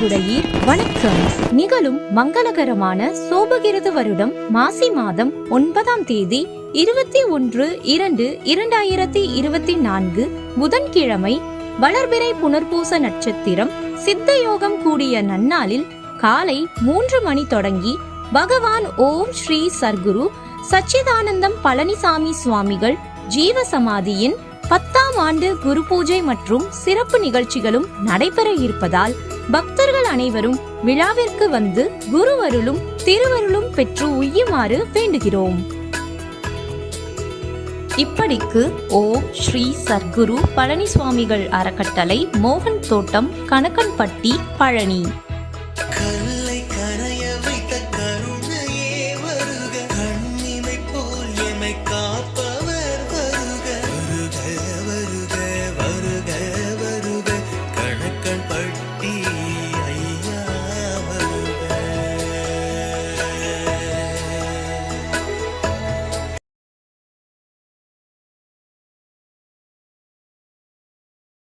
அன்புடையீர் வணக்கம். நிகழும் மங்களகரமான சோபகிருது வருடம் மாசி மாதம் ஒன்பதாம் தேதி இருபத்தி ஒன்று இரண்டு இரண்டாயிரத்தி இருபத்தி நான்கு புதன்கிழமை வளர்பிறை புனர்பூச நட்சத்திரம் சித்த யோகம் கூடிய நன்னாளில் காலை மூன்று மணி தொடங்கி பகவான் ஓம் ஸ்ரீ சர்க்குரு சச்சிதானந்தம் பழனிசாமி சுவாமிகள் ஜீவ சமாதியின் பத்தாம் ஆண்டு குரு பூஜை மற்றும் சிறப்பு நிகழ்ச்சிகளும் நடைபெற இருப்பதால் பக்தர்கள் அனைவரும் விழாவிற்கு வந்து குருவருளும் திருவருளும் பெற்று உய்யுமாறு வேண்டுகிறோம். இப்படிக்கு ஓம் ஸ்ரீ சர்க்குரு பழனிசுவாமிகள் அறக்கட்டளை மோகன் தோட்டம் கணக்கன்பட்டி பழனி.